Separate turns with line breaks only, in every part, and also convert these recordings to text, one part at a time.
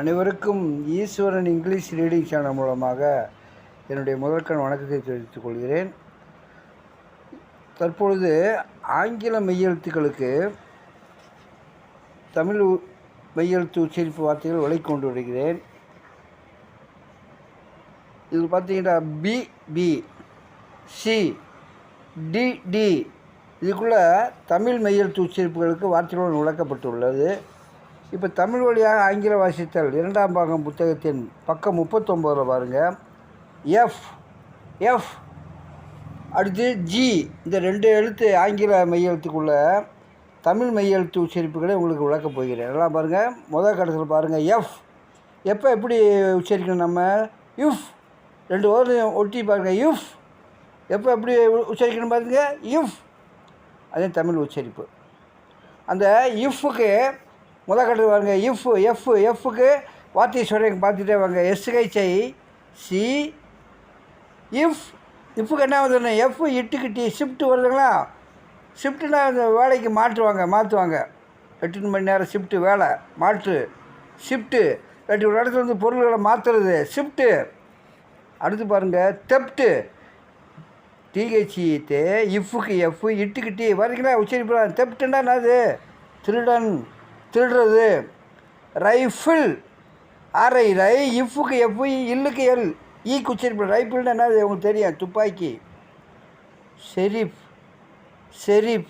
அனைவருக்கும் ஈஸ்வரன் English reading channel மூலமாக என்னுடைய முதற்கண் வணக்கத்தை தெரிவித்துக் கொள்கிறேன். தற்பொழுது ஆங்கில மெய்யெழுத்துக்களுக்கு தமிழ் மெய்யெழுத்து உச்சரிப்பு வார்த்தைகள் விலை கொண்டு வருகிறேன். இதில் பார்த்தீங்கன்னா B P C D T இதுக்குள்ளே தமிழ் மெய்யெழுத்து உச்சரிப்புகளுக்கு வார்த்தைகளுடன் விளக்கப்பட்டுள்ளது. இப்போ தமிழ் வழியாக ஆங்கில வாசித்தல் இரண்டாம் பாகம் புத்தகத்தின் பக்கம் முப்பத்தொம்போதில் பாருங்கள் எஃப் எஃப் அடுத்து ஜி இந்த ரெண்டு எழுத்து ஆங்கில மெய்யெழுத்துக்குள்ள தமிழ் மெய்யெழுத்து உச்சரிப்புகளை உங்களுக்கு விளக்கப் போகிறேன். எல்லாம் பாருங்கள் முதல் கட்டத்தில் பாருங்கள் எஃப் எப்போ எப்படி உச்சரிக்கணும் நம்ம? இஃப் ரெண்டு ஓரையும் ஒட்டி பாருங்கள் இஃப் எப்போ எப்படி உச்சரிக்கணும் பாருங்கள் இஃப் அதே தமிழ் உச்சரிப்பு. அந்த இஃப்க்கு முதல் கட்டத்தில் பாருங்க இஃப் எஃப் எஃப்க்கு வார்த்தை சொல்கிறேன் பார்த்துட்டே வாங்க. எஸ்ஹெச்ஐ சி இஃப் இஃப்க்கு என்ன வந்துடணும் எஃப் இட்டுக்கிட்டி ஷிஃப்ட் வருதுங்களா? ஷிஃப்ட்டுனா அந்த வேலைக்கு மாற்றுவாங்க மாற்றுவாங்க. எட்டு மணி நேரம் ஷிஃப்ட்டு வேலை மாற்று. ஷிஃப்ட்டு ரெண்டு ஒரு இடத்துல இருந்து பொருள்களை மாற்றுறது ஷிஃப்ட்டு அடுத்து பாருங்கள் தெப்ட்டு டிஹெச்இத்தே இஃப்க்கு எஃப் இட்டுக்கு டி வரீங்களா உச்சரிப்பு தெப்ட்டுன்னா என்னது? திருடன். திருடுறது. ரைஃபிள். அரை ரை இஃப்புக்கு எஃப் இல்லுக்கு எல். ஈ குச்சிருப்பு ரைஃபிள்னு என்னது? உங்களுக்கு தெரியும். துப்பாக்கி. செரிப். செரிப்.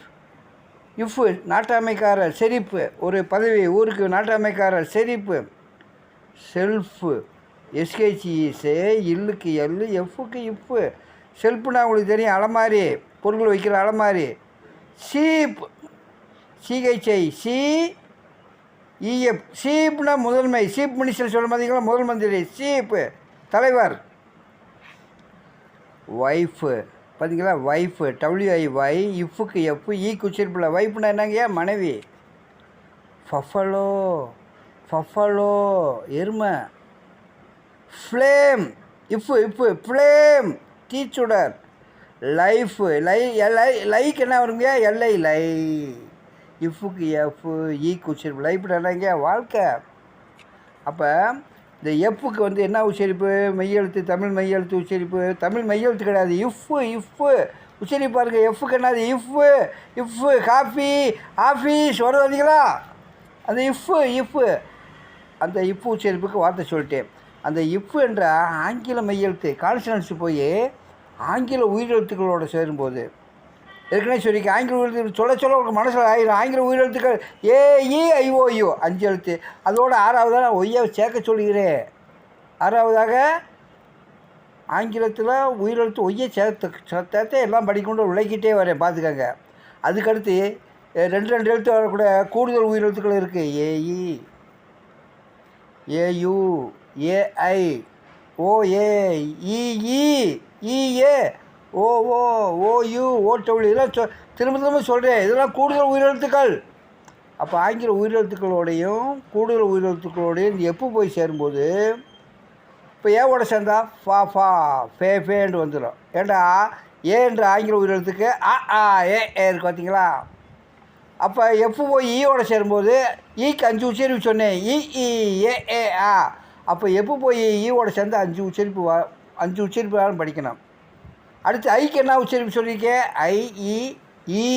இஃப்பு நாட்டாமைக்காரர். செரிப்பு. ஒரு பதவி ஊருக்கு நாட்டாமைக்காரர். செரிப்பு. செல்ஃபு. எஸ்கேசிஇசே இல்லுக்கு எல் எஃப்புக்கு இஃப்பு. செல்ஃபுனா உங்களுக்கு தெரியும். அலமாரி. பொருள் வைக்கிற அலமாரி. Chief. C H I C E F சீப்னா முதன்மை சீப் மினிஸ்டர் சொல்ல மாதிரிங்களா? முதல் மந்திரி சீப்பு தலைவர். ஒய்ஃபு பார்த்தீங்களா ஒய்ஃபு டபிள்யூஐ ஒய் இஃப்புக்கு எஃப் இ குச்சிருப்பில் ஒய்ஃப்னா என்னங்கய்யா மனைவி. ஃபஃபலோ ஃபஃபலோ எருமை. ஃப்ளேம் இஃப்பு இஃப்பு ஃப்ளேம் தீச்சுடர் லைஃபு லை லை லைக் என்ன வருங்க? எல்ஐ லை. இஃப்புக்கு எஃப் ஈக்கு e உச்சரிப்பு. லைஃப் என்னங்க வாழ்க்கை. அப்போ இந்த எஃப்புக்கு வந்து என்ன உச்சரிப்பு? மெய்யெழுத்து தமிழ் மெய்யெழுத்து உச்சரிப்பு. தமிழ் மெய்யெழுத்து கிடையாது. இஃப்பு இஃப்பு உச்சரிப்பு பாருங்க எஃப்புக்கு என்னது? இஃப்பு இஃப்பு காஃபி ஆஃபீஸ் வருது வந்தீங்களா அந்த இஃப்பு இஃப்பு அந்த இஃப்பு உச்சரிப்புக்கு வார்த்தை சொல்லிட்டேன். அந்த இஃப்பு என்ற ஆங்கில மெய்யெழுத்து கான்சனன்ஸ் போய் ஆங்கில உயிரெழுத்துக்களோடு சேரும்போது ஏற்கனவே சொல்லிக்க ஆங்கில உயிரெழுத்து சொல்ல சொல்ல உங்களுக்கு மனசில் ஆயிரும். ஆங்கில உயிரெழுத்துக்கள் ஏஇ ஐஓயு அஞ்சு எழுத்து. அதோட ஆறாவதாக நான் ஒய்யை சேர்க்க சொல்கிறேன் ஆறாவதாக ஆங்கிலத்தில் உயிரெழுத்து ஒய்யை சேர்த்து சேர்த்தே எல்லாம் படிக்கொண்டு உழைக்கிட்டே வரேன். பார்த்துக்கங்க. அதுக்கடுத்து ரெண்டு ரெண்டு எழுத்து வரக்கூடிய கூடுதல் உயிரெழுத்துக்கள் இருக்குது AE AU AI OA EE EA O O OU OW இதெல்லாம் சொ திரும்ப திரும்ப சொல்கிறேன் இதெல்லாம் கூடுதல் உயிரெழுத்துக்கள். அப்போ ஆங்கில உயிரெழுத்துக்களோடையும் கூடுதல் உயிரெழுத்துக்களோடையும் எப்போ போய் சேரும்போது? இப்போ ஏவோட சேர்ந்தா? ஃபா ஃபா ஃபே ஃபேன்னு வந்துடும் ஏண்டா? ஏ என்ற ஆங்கில உயிரெழுத்துக்கு ஆ ஆ ஏ ஏ இருக்கு பார்த்தீங்களா அப்போ எஃப் போய் ஈயோட சேரும்போது? ஈக்கு அஞ்சு உச்சரிப்பு சொன்னேன். இ இ ஏ ஏ ஆ. அப்போ எப்போ போய் ஈயோட சேர்ந்து அஞ்சு உச்சரிப்பு வா அஞ்சு உச்சரிப்பு படிக்கணும். அடுத்து ஐக்கு என்ன உச்சரிப்பு சொல்லியிருக்கேன் ஐ இ ஈ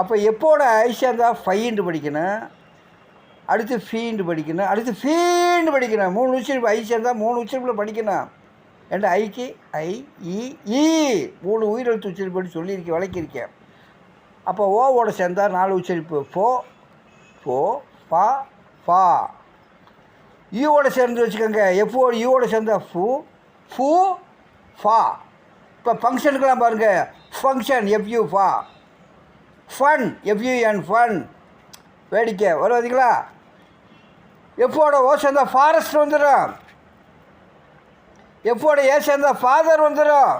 அப்போ எப்போட ஐ சேர்ந்தால் ஃபைன்று படிக்கணும்? அடுத்து ஃபீண்டு படிக்கணும். அடுத்து ஃபீண்டு படிக்கணும். மூணு உச்சரிப்பு ஐ சேர்ந்தால் மூணு உச்சரிப்பில் படிக்கணும். ஏண்டா ஐக்கு? ஐ இ ஈ மூணு உயிரெழுத்து உச்சரிப்புன்னு சொல்லியிருக்கேன் விளக்கியிருக்கேன் அப்போ ஓவோட சேர்ந்தா நாலு உச்சரிப்பு. ஃபோ ஃபோ ஃபா ஃபா. ஈவோட சேர்ந்து வச்சுக்கோங்க. எஃப்ஓ ஈவோட சேர்ந்தால் ஃபு ஃபூ ஃபா. இப்போ ஃபங்க்ஷனுக்கெல்லாம் பாருங்கள் ஃபங்க்ஷன் எஃப்யூ ஃபா ஃபன் எஃப்யூஎன் ஃபன் வேடிக்கை. வரும் பார்த்தீங்களா எஃப்போட ஓ சேர்ந்தா ஃபாரஸ்ட் வந்துடும் எப்போட ஏ சேர்ந்தா ஃபாதர் வந்துடும்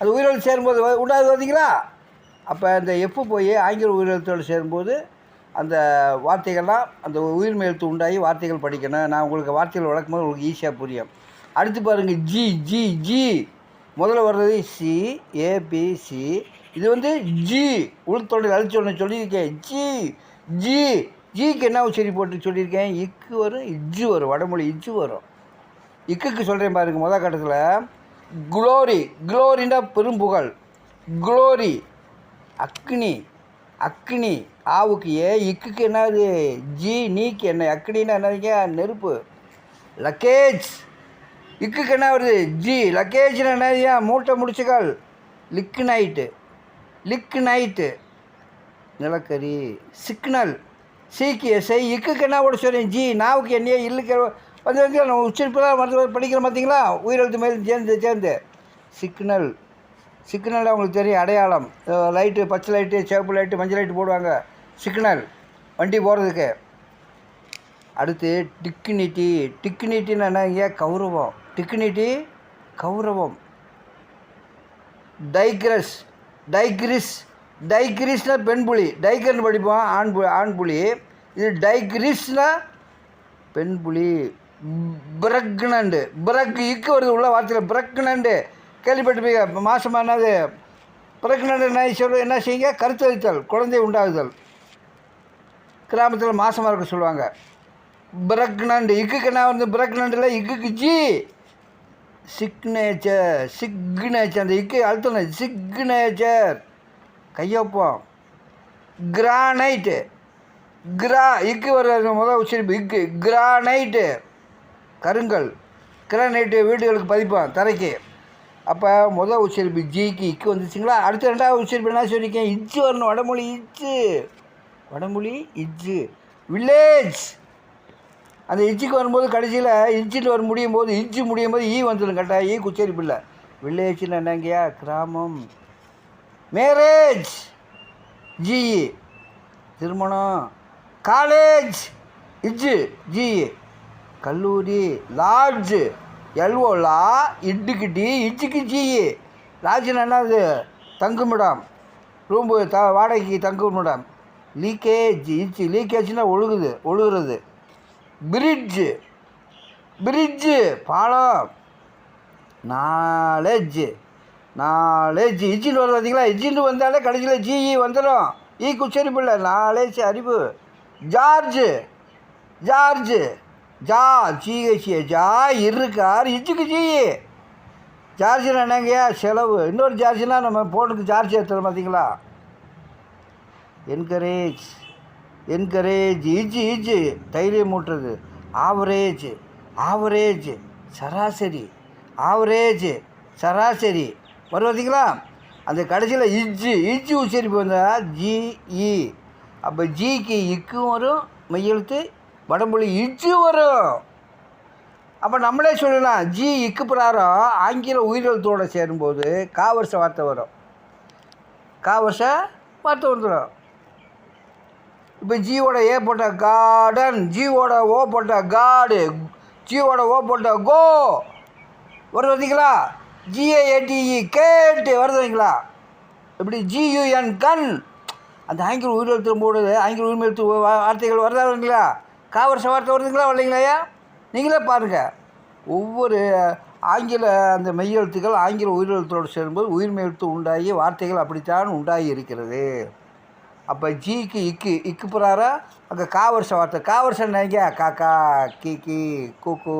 அது உயிரோடு சேரும்போது உண்டாது பார்த்தீங்களா அப்போ இந்த எஃப்பு போய் ஆங்கில உயிரெழுத்தோடு சேரும்போது அந்த வார்த்தைகள்லாம் அந்த உயிர்மை எழுத்து உண்டாகி வார்த்தைகள் படிக்கணும். நான் உங்களுக்கு வார்த்தைகள் வளர்க்கும்போது உங்களுக்கு ஈஸியாக புரியும். அடுத்து பாருங்கள் ஜி ஜி ஜி முதல்ல வர்றது சி ஏபிசி இது வந்து ஜி உள்தொழில் அழிச்சு ஒன்று சொல்லியிருக்கேன். ஜி ஜி ஜிக்கு என்ன உச்சரி போட்டு சொல்லியிருக்கேன்? இக்கு வரும் இஜ்ஜு வரும். வடமொழி இஜ்ஜு வரும். இக்குக்கு சொல்கிறேன் பாருங்க முதல் கட்டத்தில். குளோரி குளோரின்னா பெரும்புகழ் குளோரி அக்னி அக்னி ஆவுக்கு ஏ இக்குக்கு என்னது ஜி நீக்கு என்ன? அக்னின்னா என்னதுங்க? நெருப்பு. லக்கேஜ் இக்குக்கு என்ன வருது? ஜி லக்கேஜ்னு ஏன் மூட்டை முடிச்சுக்கால். லிக்கு நைட்டு லிக்கு நைட்டு நிலக்கரி. சிக்னல் சீக்கு இக்குக்கு என்ன ஓட சொல்கிறேன் ஜி நாவுக்கு என்னையே இல்லுக்கு வந்து வந்து நம்ம உச்சரிப்பெல்லாம் மருந்து படிக்கிறோம் பார்த்தீங்களா? உயிரெழுத்து மேல் சேர்ந்து சேர்ந்து. சிக்னல் சிக்னல் அவங்களுக்கு தெரியும். அடையாளம். லைட்டு பச்சை லைட்டு சிவப்பு லைட்டு மஞ்சள் லைட்டு போடுவாங்க. சிக்னல் வண்டி போகிறதுக்கு அடுத்து டிக்னிட்டி டிக்னிட்டின்னு என்னங்க கௌரவம். டிக்னிட்டி கௌரவம். டைக்ரஸ் டைக்ரிஸ் டைக்ரிஸ்னால் பெண் புலி டைகர்னு படிப்போம் ஆண் பு ஆண் புலி. இது டைக்ரிஸ்னால் பெண் புலி பிரக்னண்டு பிரக் இக்கு வருது உள்ள வார்த்தையில் பிரக்னண்டு கேள்விப்பட்டிருப்பீங்க இப்போ பிரக்னண்டு என்ன சொல்ல என்ன செய்யுங்க? கருத்தரித்தல் குழந்தை உண்டாகுதல். கிராமத்தில் மாசமாக இருக்க சொல்லுவாங்க. பிரக்னண்டு இக்குக்கு என்ன வந்து பிரக்னண்டில் இக்குக்கு ஜி. சிக்னேச்சர் சிக்னேச்சர் அந்த இக்கு அழுத்தணும் சிக்னேச்சர் கையொப்பம். கிரானைட்டு கிரா இக்கு வர முதல் உச்சரிப்பு இக்கு. கிரானைட்டு கருங்கல். கிரானைட்டு வீடுகளுக்கு பதிப்பான் தரைக்கு. அப்போ முதல் உச்சரிப்பு ஜிக்கு இக்கு வந்துச்சுங்களா? அடுத்த ரெண்டாவது உச்சரிப்பு என்ன சொல்லியிருக்கேன்? இச்சு வரணும் வடமொழி இச்சு. வடமொழி இச்சு. வில்லேஜ் அந்த இச்சுக்கு வரும்போது கடைசியில் இன்ச்சிட்டு வர முடியும் போது இன்ச்சு முடியும் போது ஈ வந்துடும் கரெக்டாக ஈ குச்சேரி பிள்ளை. வில்லேஜ்னு என்னங்கய்யா கிராமம். மேரேஜ். ஜிஇ திருமணம். காலேஜ். இஜ்ஜு ஜிஇ கல்லூரி. லாட்ஜ். எல்ஓ லா டி இச்சுக்கு ஜிஇ லாட்ஜ்னு என்னது? தங்குமிடம். ரூம்பு த வாடகைக்கு தங்குமிடம். லீக்கேஜ். இச்சு லீக்கேஜ்னால் ஒழுகுது ஒழுகுறது. பிரிட்ஜு பிரிட்ஜு பாலம். நாலேஜ் நாலேஜ் இஜின்னு வரும் பார்த்தீங்களா? இஜின்னு வந்தாலே கடைசியில் ஜிஇ வந்துடும் ஈ உச்சரிப்பு இல்லை. நாலேஜ் அறிவு. George George. ஜா ஜிஹெச்ஏ ஜா இருக்கார் இஜுக்கு ஜிஇ ஜார்ஜ்னா என்னங்கய்யா? செலவு. இன்னொரு ஜார்ஜ்னா நம்ம ஃபோனுக்கு ஜார்ஜ் ஏற்றுறோம் பார்த்தீங்களா? என்கரேஜ். என்கரேஜ் இஜி இஜி தைரியமூட்டுறது ஆவரேஜ் ஆவரேஜ் சராசரி. ஆவரேஜ் சராசரி. வரும் பார்த்தீங்களா? அந்த கடைசியில் இஜ்ஜு இஜ்ஜு உச்சரிப்பு வந்தால் ஜிஇ அப்போ ஜிக்கு இக்கும் வரும் மையெழுத்து வடமொழி இஜ்ஜு வரும். அப்போ நம்மளே சொல்லலாம் ஜி இக்கு பிரகாரம் ஆங்கில உயிரெழுத்தோடு சேரும்போது காவர்ச வார்த்தை வரும். காவர்ச வார்த்தை வந்துடும் இப்போ ஜியோட ஏ போட்ட கார்டன் ஜியோட ஓ போட்ட காடு ஜியோட ஓ போட்ட கோ வருது வந்தீங்களா ஜிஏஏடிஇ கேட்டு வருது வந்தீங்களா இப்படி ஜியூஎன் கண். அந்த ஆங்கில உயிரெழுத்து போடுது ஆங்கில உயிரெழுத்து வார்த்தைகள் வருதா வருங்களா காவரச வார்த்தை வருதுங்களா வரலைங்களா நீங்களே பாருங்கள் ஒவ்வொரு ஆங்கில அந்த மெய்யெழுத்துக்கள் ஆங்கில உயிரெழுத்தோடு சேரும்போது உயிர் மெய்யெழுத்து உண்டாகி வார்த்தைகள் அப்படித்தான் உண்டாகி இருக்கிறது. அப்போ ஜிக்கு இக்கு இக்கு புறாரா? அங்கே காவரிசை வார்த்தை காவரிசை நினைங்க காக்கா கீக்கி கூக்கு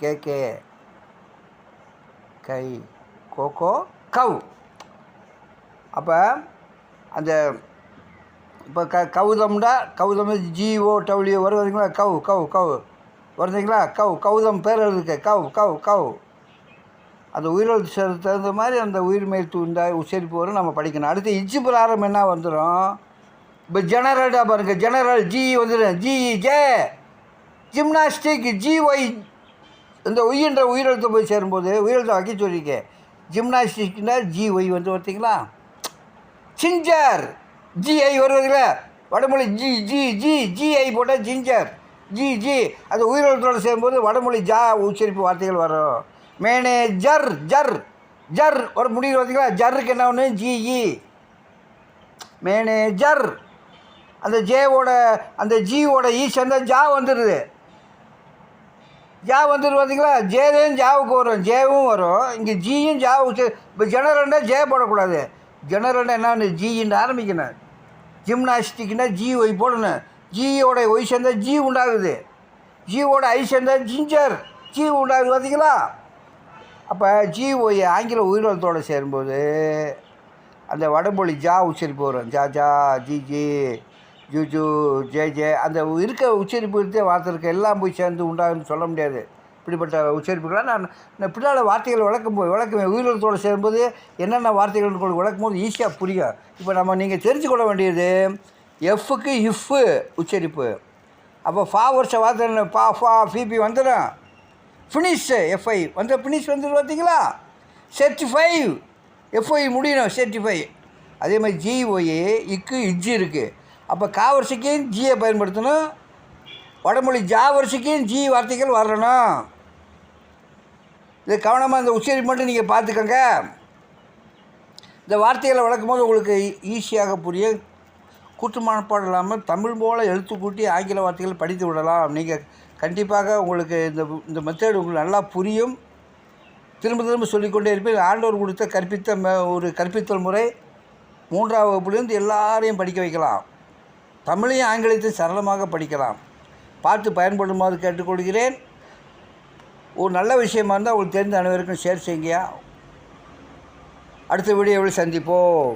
கேக்கே கை கோகோ கவ். அப்போ அந்த இப்போ க கௌதம்டா கௌதம் ஜிஓ டபிள்யூ வருவதுங்களா கவ் கவ் கவ். வருதுங்களா? கவ் கௌதம் பேர் எழுதுக்க கவ் கவ் கவ். அந்த உயிரெழுத்து சேர்த்து தகுந்த மாதிரி அந்த உயிர் மெய்த்து உச்சரிப்பு வரும். நம்ம படிக்கணும். அடுத்து இச்சு பிராரம் என்ன வந்துடும் இப்போ ஜெனரல்டாக பாருங்கள் ஜெனரல் ஜி வந்துடும் ஜிஇ ஜே ஜிம்னாஸ்டிக் ஜிஒய் இந்த உயின்ற உயிரெழுத்து போய் சேரும்போது உயிரெழுத்து ஆக்கி சொல்லியிருக்கேன் ஜிம்னாஸ்டிக்னா ஜிஒய் வந்து பார்த்தீங்களா சிஞ்சர் ஜிஐ வருவதில்ல வடமொழி ஜி ஜி ஜி ஜிஐ போட்டால் ஜிஞ்சர் ஜி ஜி அந்த உயிரெழுத்தோடு சேரும்போது வடமொழி ஜா உச்சரிப்பு வார்த்தைகள் வரும். மேனேஜர் ஜர் ஜர். ஒரு முடிவு பார்த்தீங்களா ஜர்ருக்கு என்ன ஒன்று ஜிஇ மேனேஜர் அந்த ஜேவோட அந்த ஜியோட ஈ e சேர்ந்தா ஜா வந்துடுது ஜா வந்துட்டு பார்த்தீங்களா ஜேதையும் ஜாவுக்கு வரும். ஜேவும் வரும். இங்கே ஜியும் ஜாவுக்கு இப்போ ஜெனரல்னா ஜே போடக்கூடாது. ஜெனரல்னா என்ன ஜின்னு ஆரம்பிக்கணும். ஜிம்னாஸ்டிக்னா ஜி ஒய் போடணும். ஜியோட ஒய் சேர்ந்தால் ஜி உண்டாகுது. ஜியோட ஐ சேர்ந்தால் ஜிஞ்சர் ஜி உண்டாகுது பார்த்தீங்களா அப்போ ஜி ஒய் ஆங்கில உயிரிழத்தோடு சேரும்போது அந்த வடமொழி ஜா உச்சரிப்பு வரும். ஜா ஜா ஜி ஜி. ஜூ ஜே ஜே அந்த இருக்க உச்சரிப்பு இருக்க வார்த்தை இருக்க எல்லாம் போய் சேர்ந்து உண்டாகுன்னு சொல்ல முடியாது. இப்படிப்பட்ட உச்சரிப்புகளாக நான் நான் பின்னால் வார்த்தைகள் விளக்கும் போது விளக்குவேன் உயிரிழத்தோடு சேரும்போது என்னென்ன வார்த்தைகள் உங்களுக்கு விளக்கும் போது ஈஸியாக புரியும். இப்போ நம்ம நீங்கள் தெரிஞ்சுக்கொள்ள வேண்டியது எஃப்க்கு இஃப்பு உச்சரிப்பு. அப்போ ஃபா வருஷ வார்த்தை என்ன? பா ஃபா ஃபிபி வந்துடும். ஃபினிஷ் எஃப்ஐ வந்து ஃபினிஷ் வந்துடும் பார்த்தீங்களா? செர்டிஃபைவ் எஃப்ஐ முடியணும் செர்டிஃபை அதே மாதிரி ஜிஒய் இக்கு இஜ்ஜி இருக்குது அப்போ காவரிசைக்கும் ஜியை பயன்படுத்தணும். வடமொழி ஜாவரிசைக்கும் ஜி வார்த்தைகள் வரணும். இது கவனமாக இந்த உச்சரிப்பு மட்டும் நீங்கள் பார்த்துக்கோங்க. இந்த வார்த்தைகளை வளர்க்கும் போது உங்களுக்கு ஈஸியாக புரியும். கூட்டுமானப்படும் இல்லாமல் தமிழ் போல் எழுத்து கூட்டி ஆங்கில வார்த்தைகள் படித்து விடலாம். நீங்கள் கண்டிப்பாக உங்களுக்கு இந்த இந்த மெத்தேடு உங்களுக்கு நல்லா புரியும். திரும்ப திரும்ப சொல்லிக்கொண்டே இருப்பேன் ஆண்டவர் கொடுத்த கற்பித்த ஒரு கற்பித்தல் முறை மூன்றாம் வகுப்புலேருந்து எல்லாரையும் படிக்க வைக்கலாம். தமிழையும் ஆங்கிலத்தையும் சரளமாக படிக்கலாம். பார்த்து பயன்படுமாறு கேட்டுக்கொள்கிறேன். ஒரு நல்ல விஷயமா இருந்தால் உங்களுக்கு தெரிந்த அனைவருக்கும் ஷேர் செய்யுங்க அடுத்த வீடியோவில் சந்திப்போம்.